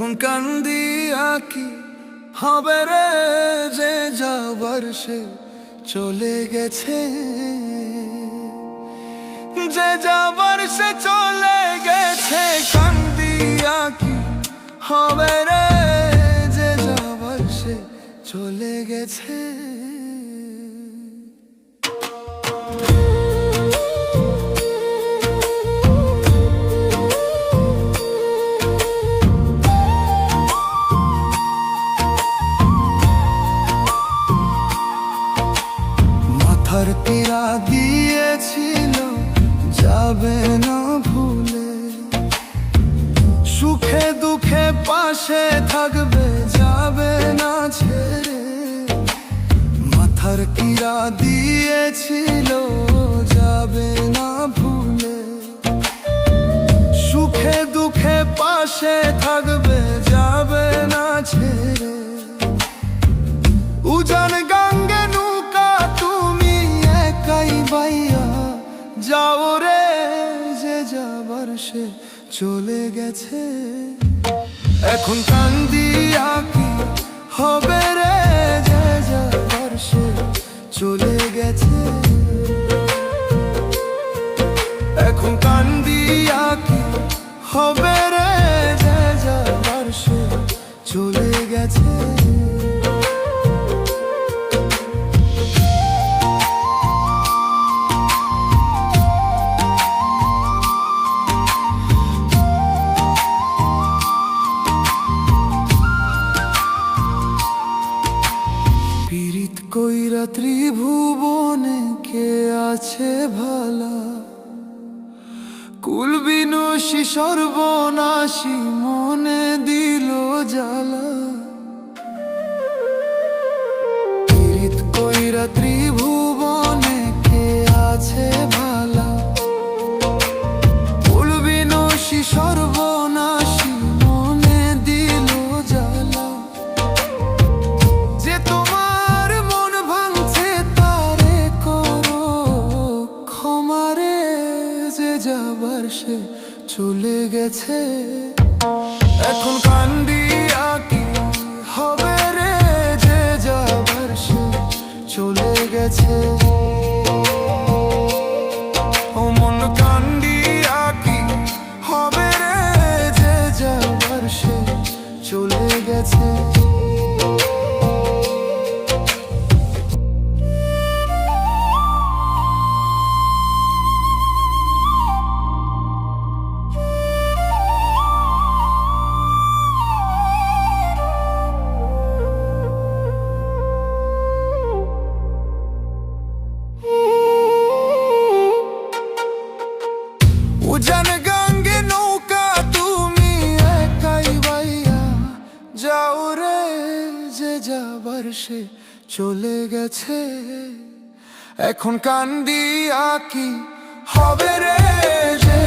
এখন কান্দি আকি, হবে রে যে যাবার সে চলে গেছে। যে যাবার সে চলে গেছে, কান্দি আকি, হবে রে যে যাবার সে চলে গেছে। মাথার দিয়েছিল যাবে না ভুলে। সুখে দুঃখে পাশে থাকবে, যাবে না ছেড়ে। মাথার তীরা দিয়েছিল, যাবে না ভুলে। সুখে দুঃখে পাশে থাকবে সে চলে গেছে। এখন কান্দি আঁকি হবে রে যে যাবার সে চলে গেছে। এখন কান্দি আঁকি হবে রে যে যাবার সে চলে গেছে। কইরা ত্রিভুবনে কে আছে ভালা? কুলবিন বিনশী সর্বনাশী মনে দিল জ্বালা। কইরা ত্রিভুবনে চলে গেছে। এখন কান্দি আকি হবে রে যে যাবার সে চলে গেছে। ও মন কান্দি আকি হবে রে যে যাবার সে চলে গেছে। উজান নৌকা, তুমি একাই বাইয়া যাও রে, যে যাবার সে চলে গেছে। এখন কান্দি আকি হবে রে, যে